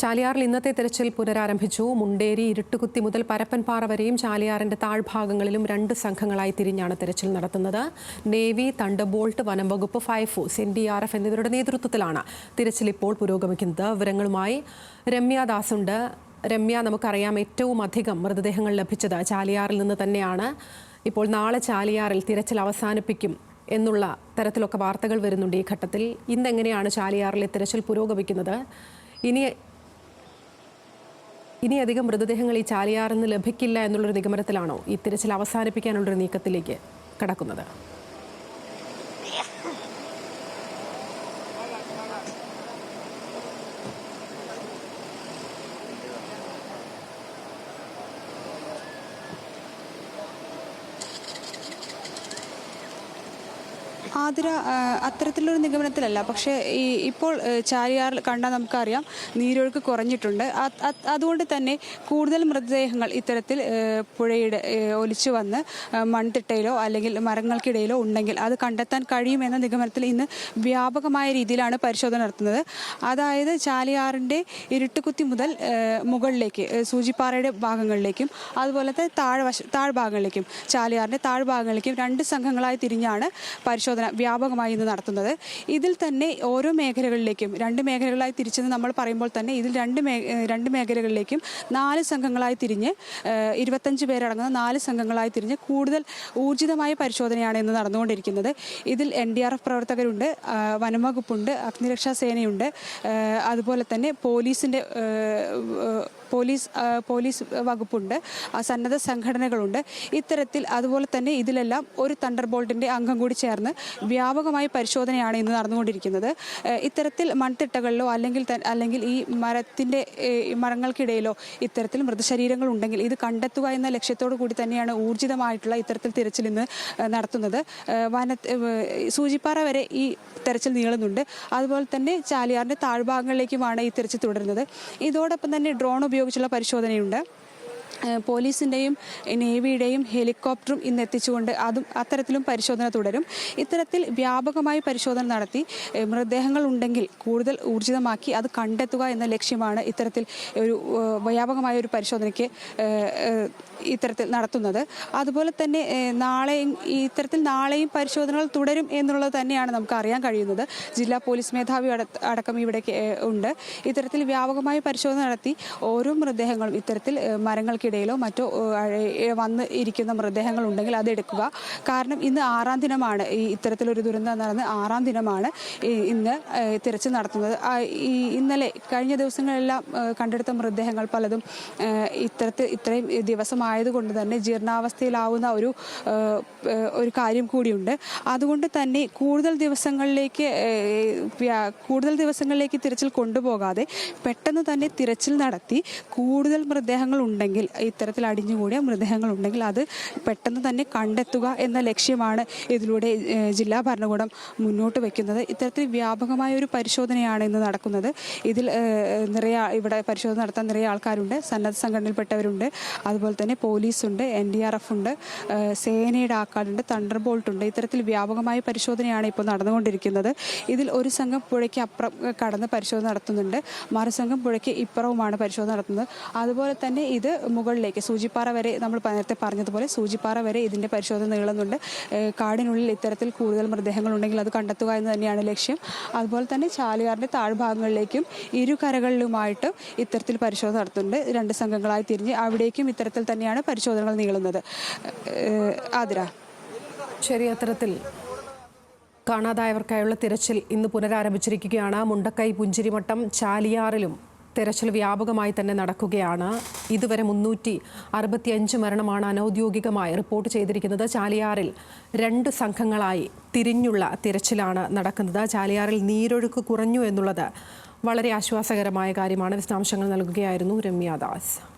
ചാലിയാറിൽ ഇന്നത്തെ തെരച്ചിൽ പുനരാരംഭിച്ചു. മുണ്ടേരി ഇരുട്ടുകുത്തി മുതൽ പരപ്പൻപാറ വരെയും ചാലിയാറിന്റെ താഴ്ഭാഗങ്ങളിലും രണ്ട് സംഘങ്ങളായി തിരിഞ്ഞാണ് തെരച്ചിൽ നടത്തുന്നത്. നേവി തണ്ടബോൾട്ട് വനംവകുപ്പ് fire force N D R F എന്നിവരുടെ നേതൃത്വത്തിലാണ് തിരച്ചിൽ ഇപ്പോൾ പുരോഗമിക്കുന്നത്. വിവരങ്ങളുമായി രമ്യ ദാസുണ്ട്. രമ്യ നമുക്കറിയാം ഏറ്റവും അധികം മൃതദേഹങ്ങൾ ലഭിച്ചത് ചാലിയാറിൽ നിന്ന് തന്നെയാണ്. ഇപ്പോൾ നാളെ ചാലിയാറിൽ തിരച്ചിൽ അവസാനിപ്പിക്കും എന്നുള്ള തരത്തിലൊക്കെ വാർത്തകൾ വരുന്നുണ്ട് ഈ ഘട്ടത്തിൽ. ഇന്നെങ്ങനെയാണ് ചാലിയാറിലെ തിരച്ചിൽ പുരോഗമിക്കുന്നത്? ഇനി ഇനിയധികം മൃതദേഹങ്ങൾ ഈ ചാലിയാറിൽ നിന്ന് ലഭിക്കില്ല എന്നുള്ളൊരു നിഗമനത്തിലാണോ ഈ തിരച്ചിൽ അവസാനിപ്പിക്കാനുള്ളൊരു നീക്കത്തിലേക്ക് കടക്കുന്നത്? ആതിര അത്തരത്തിലൊരു നിഗമനത്തിലല്ല. പക്ഷേ ഈ ഇപ്പോൾ ചാലിയാർ കണ്ടാൽ നമുക്കറിയാം നീരൊഴുക്ക് കുറഞ്ഞിട്ടുണ്ട്. അത്- അത്- അതുകൊണ്ട് തന്നെ കൂടുതൽ മൃതദേഹങ്ങൾ ഇത്തരത്തിൽ പുഴയുടെ ഒലിച്ചു വന്ന് മൺതിട്ടയിലോ അല്ലെങ്കിൽ മരങ്ങൾക്കിടയിലോ ഉണ്ടെങ്കിൽ അത് കണ്ടെത്താൻ കഴിയുമെന്ന നിഗമനത്തിൽ ഇന്ന് വ്യാപകമായ രീതിയിലാണ് പരിശോധന നടത്തുന്നത്. അതായത് ചാലിയാറിന്റെ ഇരുട്ടുകുത്തി മുതൽ മുകളിലേക്ക് സൂചിപ്പാറയുടെ ഭാഗങ്ങളിലേക്കും അതുപോലത്തെ താഴ്വശ താഴ്ഭാഗങ്ങളിലേക്കും ചാലിയാറിന്റെ താഴ്ഭാഗങ്ങളിലേക്കും രണ്ട് സംഘങ്ങളായി തിരിഞ്ഞാണ് പരിശോധന വ്യാപകമായി ഇന്ന് നടത്തുന്നത്. ഇതിൽ തന്നെ ഓരോ മേഖലകളിലേക്കും രണ്ട് മേഖലകളായി തിരിച്ചെന്ന് നമ്മൾ പറയുമ്പോൾ തന്നെ ഇതിൽ രണ്ട് രണ്ട് മേഖലകളിലേക്കും നാല് സംഘങ്ങളായി തിരിഞ്ഞ് ഇരുപത്തഞ്ച് പേരടങ്ങുന്ന നാല് സംഘങ്ങളായി തിരിഞ്ഞ് കൂടുതൽ ഊർജിതമായ പരിശോധനയാണ് ഇന്ന് നടന്നുകൊണ്ടിരിക്കുന്നത്. ഇതിൽ എൻ ഡി ആർ എഫ് പ്രവർത്തകരുണ്ട് വനംവകുപ്പുണ്ട് അഗ്നിരക്ഷാ സേനയുണ്ട് അതുപോലെ തന്നെ പോലീസിന്റെ പോലീസ് പോലീസ് വകുപ്പുണ്ട് സന്നദ്ധ സംഘടനകളുണ്ട്. ഇത്തരത്തിൽ അതുപോലെ തന്നെ ഇതിലെല്ലാം ഒരു തണ്ടർ ബോൾട്ടിന്റെ അംഗം കൂടി ചേർന്ന് വ്യാപകമായ പരിശോധനയാണ് ഇന്ന് നടന്നുകൊണ്ടിരിക്കുന്നത്. ഇത്തരത്തിൽ മൺതിട്ടകളിലോ അല്ലെങ്കിൽ അല്ലെങ്കിൽ ഈ മരത്തിന്റെ മരങ്ങൾക്കിടയിലോ ഇത്തരത്തിൽ മൃതശരീരങ്ങൾ ഉണ്ടെങ്കിൽ ഇത് കണ്ടെത്തുക എന്ന ലക്ഷ്യത്തോടു കൂടി തന്നെയാണ് ഊർജിതമായിട്ടുള്ള ഇത്തരത്തിൽ തിരച്ചിൽ ഇന്ന് നടത്തുന്നത്. വന സൂചിപ്പാറ വരെ ഈ തെരച്ചിൽ നീളുന്നുണ്ട്. അതുപോലെ തന്നെ ചാലിയാറിന്റെ താഴ്ഭാഗങ്ങളിലേക്കുമാണ് ഈ തിരച്ചിൽ തുടരുന്നത്. ഇതോടൊപ്പം തന്നെ ഡ്രോൺ ഉപയോഗിച്ചുള്ള പരിശോധനയുണ്ട്. പോലീസിന്റെയും നേവിയുടെയും ഹെലികോപ്റ്ററും ഇന്ന് എത്തിച്ചുകൊണ്ട് അതും അത്തരത്തിലും പരിശോധന തുടരും. ഇത്തരത്തിൽ വ്യാപകമായി പരിശോധന നടത്തി. മൃതദേഹങ്ങൾ ഉണ്ടെങ്കിൽ കൂടുതൽ ഊർജിതമാക്കി അത് കണ്ടെത്തുക എന്ന ലക്ഷ്യമാണ് ഇത്തരത്തിൽ ഒരു വ്യാപകമായ ഒരു പരിശോധനയ്ക്ക് ഇത്തരത്തിൽ നടത്തുന്നത്. അതുപോലെ തന്നെ നാളെയും ഇത്തരത്തിൽ നാളെയും പരിശോധനകൾ തുടരും എന്നുള്ളത് തന്നെയാണ് നമുക്ക് അറിയാൻ കഴിയുന്നത്. ജില്ലാ പോലീസ് മേധാവി അടക്കം ഇവിടെ ഉണ്ട്. ഇത്തരത്തിൽ വ്യാപകമായ പരിശോധന നടത്തി ഓരോ മൃതദേഹങ്ങളും ഇത്തരത്തിൽ ഏഹ് മരങ്ങൾക്കിടയിലോ മറ്റോ വന്ന് ഇരിക്കുന്ന മൃതദേഹങ്ങൾ ഉണ്ടെങ്കിൽ അതെടുക്കുക കാരണം ഇന്ന് ആറാം ദിനമാണ്. ഈ ഇത്തരത്തിലൊരു ദുരന്തം നടന്ന് ആറാം ദിനമാണ് ഇന്ന് തിരച്ചിൽ നടത്തുന്നത്. ഈ ഇന്നലെ കഴിഞ്ഞ ദിവസങ്ങളെല്ലാം കണ്ടെടുത്ത മൃതദേഹങ്ങൾ പലതും ഇത്തരത്തിൽ ഇത്രയും ദിവസമായതുകൊണ്ട് തന്നെ ജീർണാവസ്ഥയിലാവുന്ന ഒരു ഒരു കാര്യം കൂടിയുണ്ട്. അതുകൊണ്ട് തന്നെ കൂടുതൽ ദിവസങ്ങളിലേക്ക് കൂടുതൽ ദിവസങ്ങളിലേക്ക് തിരച്ചിൽ കൊണ്ടുപോകാതെ പെട്ടെന്ന് തന്നെ തിരച്ചിൽ നടത്തി കൂടുതൽ മൃതദേഹങ്ങൾ ഉണ്ടെങ്കിൽ ഇത്തരത്തിൽ അടിഞ്ഞുകൂടിയ മൃതദേഹങ്ങൾ ഉണ്ടെങ്കിൽ അത് പെട്ടെന്ന് തന്നെ കണ്ടെത്തുക എന്ന ലക്ഷ്യമാണ് ഇതിലൂടെ ജില്ലാ ഭരണകൂടം മുന്നോട്ട് വയ്ക്കുന്നത് ഇത്തരത്തിൽ വ്യാപകമായ ഒരു പരിശോധനയാണ് ഇന്ന് നടക്കുന്നത്. ഇതിൽ നിറയെ ഇവിടെ പരിശോധന നടത്താൻ നിറയെ ആൾക്കാരുണ്ട്. സന്നദ്ധ സംഘടനയിൽപ്പെട്ടവരുണ്ട്. അതുപോലെ തന്നെ പോലീസുണ്ട് എൻ ഡി ആർ എഫ് ഉണ്ട് സേനയുടെ ആൾക്കാരുണ്ട് തണ്ടർ ബോൾട്ട് ഉണ്ട് ഇത്തരത്തിൽ വ്യാപകമായ പരിശോധനയാണ് ഇപ്പോൾ നടന്നുകൊണ്ടിരിക്കുന്നത്. ഇതിൽ ഒരു സംഘം പുഴയ്ക്ക് അപ്പുറം കടന്ന് പരിശോധന നടത്തുന്നുണ്ട്. മറുസംഘം പുഴയ്ക്ക് ഇപ്പുറവുമാണ് പരിശോധന നടത്തുന്നത്. അതുപോലെ തന്നെ ഇത് മുകളിലേക്ക് സൂചിപ്പാറ വരെ നമ്മൾ നേരത്തെ പറഞ്ഞതുപോലെ സൂചിപ്പാറ വരെ ഇതിന്റെ പരിശോധന നീളുന്നുണ്ട്. കാടിനുള്ളിൽ ഇത്തരത്തിൽ കൂടുതൽ മൃതദേഹങ്ങൾ ഉണ്ടെങ്കിൽ അത് കണ്ടെത്തുക എന്ന് തന്നെയാണ് ലക്ഷ്യം. അതുപോലെ തന്നെ ചാലിയാറിന്റെ താഴ്ഭാഗങ്ങളിലേക്കും ഇരു കരകളിലുമായിട്ട് ഇത്തരത്തിൽ പരിശോധന നടത്തുന്നുണ്ട്. രണ്ട് സംഘങ്ങളായി തിരിഞ്ഞ് അവിടേക്കും ഇത്തരത്തിൽ തന്നെയാണ് പരിശോധനകൾ നീളുന്നത്. ആതിര. ശരി അത്തരത്തിൽ കാണാതായവർക്കായുള്ള തിരച്ചിൽ ഇന്ന് പുനരാരംഭിച്ചിരിക്കുകയാണ്. മുണ്ടക്കൈ പുഞ്ചിരിമട്ടം ചാലിയാറിലും തിരച്ചിൽ വ്യാപകമായി തന്നെ നടക്കുകയാണ്. ഇതുവരെ മുന്നൂറ്റി അറുപത്തിയഞ്ച് മരണമാണ് അനൗദ്യോഗികമായി റിപ്പോർട്ട് ചെയ്തിരിക്കുന്നത്. ചാലിയാറിൽ രണ്ട് സംഘങ്ങളായി തിരിഞ്ഞുള്ള തിരച്ചിലാണ് നടക്കുന്നത്. ചാലിയാറിൽ നീരൊഴുക്ക് കുറഞ്ഞു എന്നുള്ളത് വളരെ ആശ്വാസകരമായ കാര്യമാണ്. വിശദാംശങ്ങൾ നൽകുകയായിരുന്നു രമ്യ ദാസ്.